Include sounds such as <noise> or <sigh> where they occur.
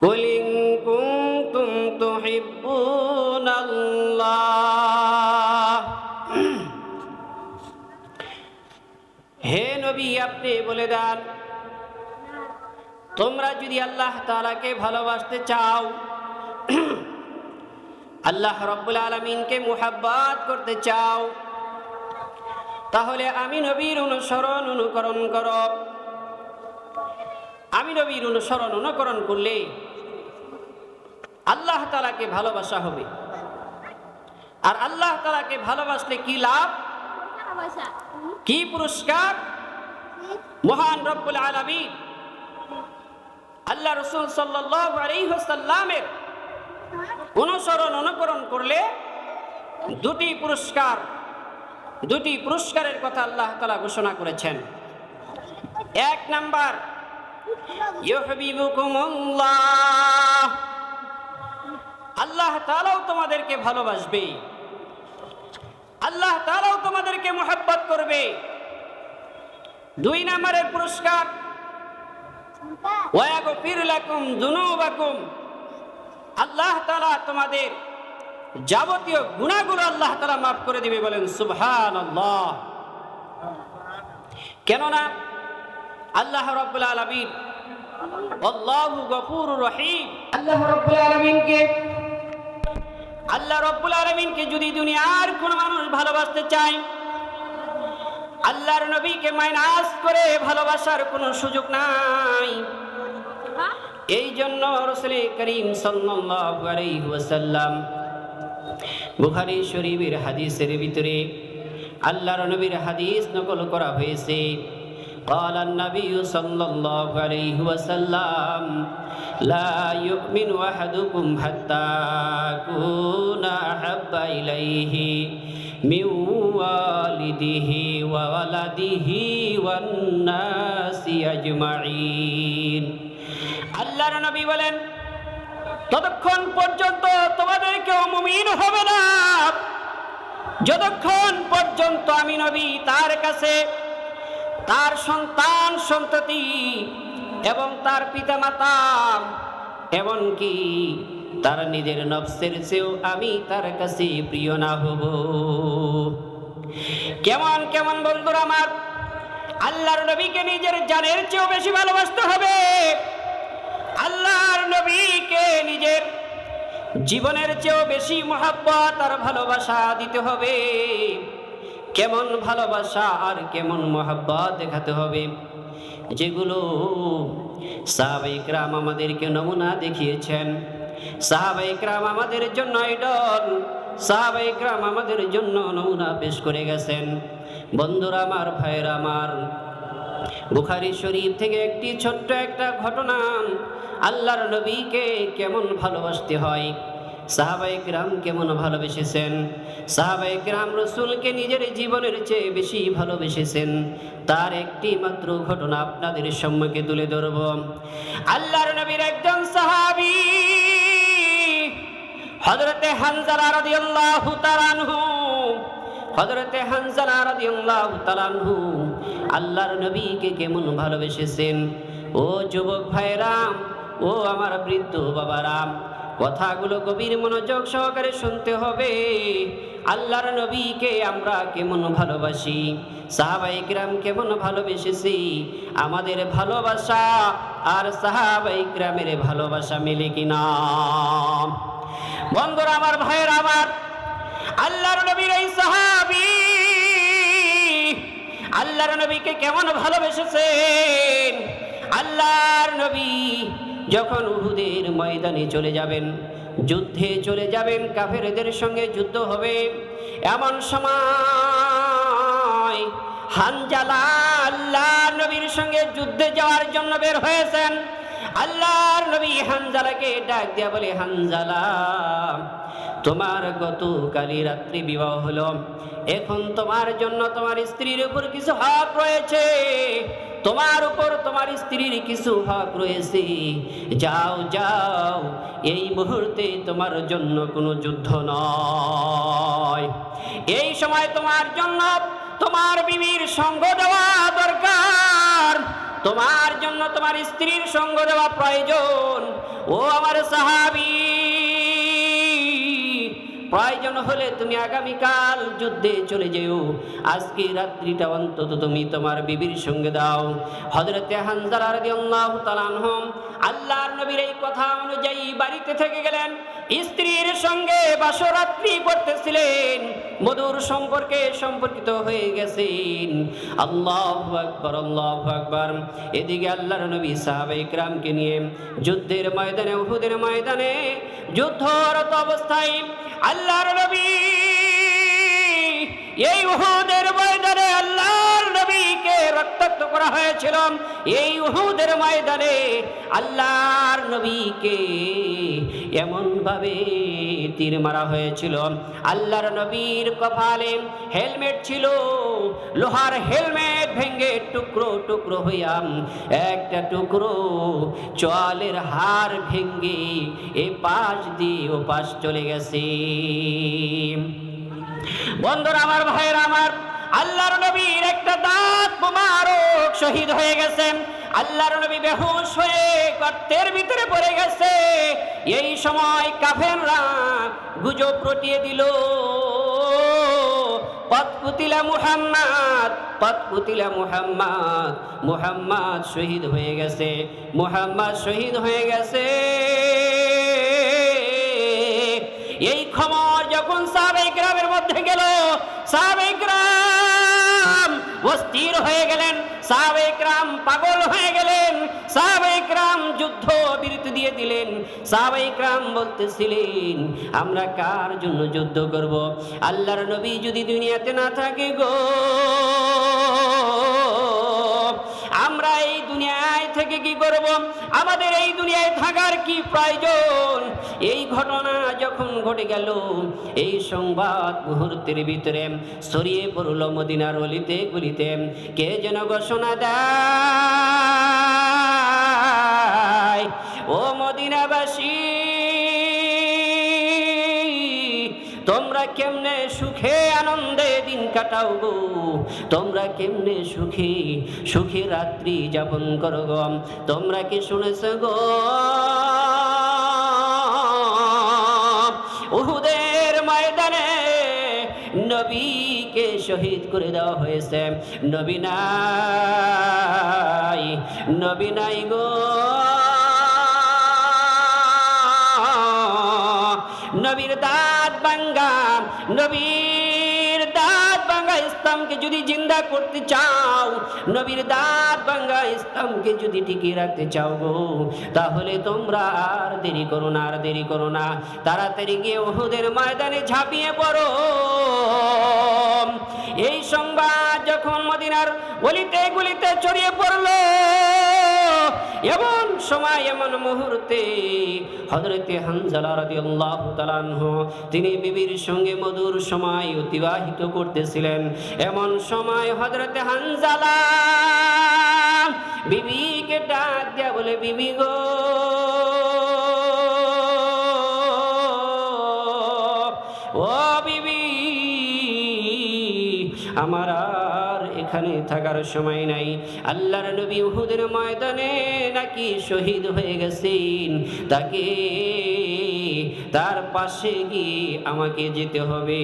قل إن كنتم تحبون الله <clears throat> হে নবী আপনি বলে দেন তোমরা যদি আল্লাহ তাআলাকে ভালোবাসতে চাও <clears throat> আল্লাহ রব্বুল আলমিনকে মুহাব্বাত করতে চাও তাহলে আমি নবীর অনুসরণ অনুকরণ করো আমি নবীর অনুসরণ অনুকরণ করলে আল্লাহ তালাকে ভালোবাসা হবে। আর আল্লাহ তালাকে ভালোবাসলে কি লাভ? কি পুরস্কার? মহান রব্বুল আলমিন। আল্লাহ রসুল সাল্লামের অনুসরণ অনুকরণ করলে দুটি পুরস্কার দুটি পুরস্কারের কথা আল্লাহ তালা ঘোষণা করেছেন। এক নাম্বার ইউহিবুকুমুল্লাহ। আল্লাহ তাআলাও তোমাদেরকে ভালোবাসবে। আল্লাহ তাআলাও তোমাদেরকে মোহাব্বত করবে। দুই নম্বরের পুরস্কার আল্লাহ তাআলা তোমাদের যাবতীয় গুনাহগুলো আল্লাহ তাআলা মাফ করে দিবে বলেন, সুবহানাল্লাহ। কেননা আল্লাহ রাব্বুল আলামিন আল্লাহু গফুরুর রহিম। আল্লাহ রাব্বুল আলামিনকে আল্লাহ রাব্বুল আলামিনকে যদি দুনিয়ার কোন মানুষ ভালোবাসতে চায় আল্লাহর নবীকে মাইনাস করে ভালোবাসার কোনো সুযোগ নাই। এই জন্য রসুল করিম ওয়াসাল্লাম বুখারী শরীফের হাদিসের ভিতরে আল্লাহর নবীর হাদিস নকল করা হয়েছে। قال النبي صلى الله عليه وسلم لا يؤمن أحدكم حتى أكون أحب إليه من والده وولده والناس أجمعين আল্লাহর নবী বলেন ততক্ষণ পর্যন্ত তোমাদের কেউ মুমিন হবে না যতক্ষণ পর্যন্ত আমি নবী তার কাছে তার সন্তান, সন্ততি এবং তার পিতামাতা, এমনকি তার নিজের নফসের চেয়েও আমি তার কাছে প্রিয় না হব। কেমন কেমন বন্ধুরা আমার, আল্লাহর নবীকে নিজের জানের চেয়েও বেশি ভালোবাসতে হবে। আল্লাহর নবীকে নিজের জীবনের চেয়েও বেশি মহাব্বত আর ভালোবাসা দিতে হবে। কেমন ভালোবাসা আর কেমন মহাব্বত দেখাতে হবে। যেগুলো সাহাবাইকরাম আমাদেরকে নমুনা দেখিয়েছেন। সাহাবাইকরাম আমাদের জন্য আইডল সাহাবাইকরাম আমাদের জন্য নমুনা পেশ করে গেছেন। বন্ধুরা আমার, ভাইয়েরা আমার, বুখারি শরীফ থেকে একটি ছোট্ট একটা ঘটনা। আল্লাহর নবীকে কেমন ভালোবাসতে হয়? সাহাবাইক রাম কেমন ভালোবেসেছেন। সাহাবাইক রাম রসুলকে নিজের জীবনের চেয়ে বেশি ভালোবেসেছেন। তার একটি মাত্র ঘটনা আপনাদের সম্মুখে তুলে ধরব। আল্লাহর নবীর একজন সাহাবি হজরতে হানজালা রাদিয়াল্লাহু তাআলাহু হজরতে হানজালা রাদিয়াল্লাহু তাআলাহু আল্লাহর নবীকে কেমন ভালোবেসেছেন? ও যুবক ভাইরাম, ও আমার বৃদ্ধ বাবারাম কথাগুলো গভীর মনোযোগ সহকারে শুনতে হবে। আল্লাহর নবীকে আমরা কেমন ভালোবাসি? সাহাবাইকরাম কেমন ভালোবেসেছি? আমাদের ভালোবাসা আর সাহাবাইকরামের ভালোবাসা মিলে কিনা? বন্ধুরা, আমার ভাইয়ের, আমার আল্লাহর নবীর এই সাহাবি আল্লাহর নবীকে কেমন ভালোবেসেছেন? আল্লাহর নবী যখন উহুদের ময়দানে চলে যাবেন, যুদ্ধে চলে যাবেন, কাফেরদের সঙ্গে যুদ্ধ হবে, এমন সময় হানজালা আল্লাহ নবীর সঙ্গে যুদ্ধে যাওয়ার জন্য বের হয়েছেন। আল্লাহর নবী হানজালাকে ডাক দিয়া বলে, হানজালা, তোমার গত কালী রাত্রি বিবাহ হলো। এখন তোমার জন্য তোমার স্ত্রীর উপর কিছু হক রয়েছে। তোমার উপর তোমার স্ত্রীর কিছু হক রয়েছে। যাও যাও, এই মুহূর্তে তোমার জন্য কোনো যুদ্ধ নয়। এই সময় তোমার জন্য তোমার বিবির সঙ্গ দেওয়া দরকার। তোমার জন্য তোমার স্ত্রীর সঙ্গ দেওয়া প্রয়োজন। ও আমার সাহাবি প্রয়োজন হলে তুমি আগামীকাল যুদ্ধে চলে যেও। আজকে রাত্রিটা অন্তত তুমি তোমার বিবির সঙ্গে দাও। হজরতে আল্লাহর নবীর এই কথা অনুযায়ী বাড়িতে থেকে গেলেন। স্ত্রীর সঙ্গে বাসরাত্রি করতেছিলেন। মধুর সম্পর্কে সম্পর্কিত হয়ে গেছেন। আল্লাহ আকবর আল্লাহ আকবর। এদিকে আল্লাহর নবী সাহাব ইকরামকে নিয়ে যুদ্ধের ময়দানে, উহুদের ময়দানে যুদ্ধরত অবস্থায় আল্লাহর নবী এই উহুদের রক্তাক্ত করা হয়েছিল এই উহুদের ময়দানে আল্লাহর নবীকে এমন ভাবে তীর মারা হয়েছিল। আল্লাহর নবীর কপালে হেলমেট ছিল, লোহার হেলমেট ভেঙে টুকরো টুকরো হইয়া একটা টুকরো চলের হার ভেঙে এ পাশ দিয়ে ও পাশ চলে গেছে। বন্ধুরা, আমার ভাইয়ের, আমার আল্লাহর নবীর একটা দাঁত মোবারক শহীদ হয়ে গেছেন আল্লাহর নবী বেহুশ হয়ে গর্তের ভিতরে পড়ে গেছে। এই সময় কাফেররা গুজব রটিয়ে দিল। পতকুতিলা মুহাম্মদ পতকুতিলা মুহাম্মদ মুহাম্মদ শহীদ হয়ে গেছে, মুহাম্মদ শহীদ হয়ে গেছে। এই খবর যখন সাবেক গ্রামের মধ্যে গেল। সাবেগ্রাম অস্থির হয়ে গেলেন। সাবেক রাম পাগল হয়ে গেলেন। সাবেক রাম যুদ্ধ বিরতি দিয়ে দিলেন। সাবেক রাম বলতেছিলেন, আমরা কার জন্য যুদ্ধ করব? আল্লাহর নবী যদি দুনিয়াতে না থাকে গো। থেকে কি করব? আমাদের এই দুনিয়ায় থাকার কি প্রয়োজন? এই ঘটনা যখন ঘটে গেল, এই সংবাদ মুহূর্তের ভিতরে ছড়িয়ে পড়ল মদিনার অলিতে গুলিতে। কে যেন ঘোষণা দেয়, ও মদিনাবাসী কেমনে সুখে আনন্দে দিন কাটাও গো? তোমরা কেমনে সুখী? সুখী রাত্রি যাপন করো গো তোমরা কি শুনেছ গো? উহুদের ময়দানে নবীকে শহীদ করে দেওয়া হয়েছে। নবী নাই নবী নাই গো। নবীর দাঁত ভাঙ্গা, নবীর দাঁত বাঙ্গা ইসলামকে যদি জিন্দা করতে চাও, নবীর দাঁত ভাঙ্গা ইসলামকে যদি টিকিয়ে রাখতে চাও গো, তাহলে তোমরা আর দেরি করো না, আর দেরি করো না। তাড়াতাড়ি গিয়ে ওহুদের ময়দানে ঝাঁপিয়ে পড়ো। এই সংবাদ যখন মদিনার গলিতে গুলিতে ছড়িয়ে পড়ল এমন সময়, এমন মুহূর্তে হজরতে হানজালা রাদিয়াল্লাহু তিনি বিবির সঙ্গে মধুর সময় অতিবাহিত করতেছিলেন। এমন সময় হজরতে হানজালা বিবিকে ডাক দেয়া বলে, বিবি গো, ও বিবি, আমার এখানে থাকার সময় নাই। আল্লাহর নবী উহুদের ময়দানে নাকি শহীদ হয়ে গেছেন। তাকে তার পাশে গিয়ে আমাকে যেতে হবে।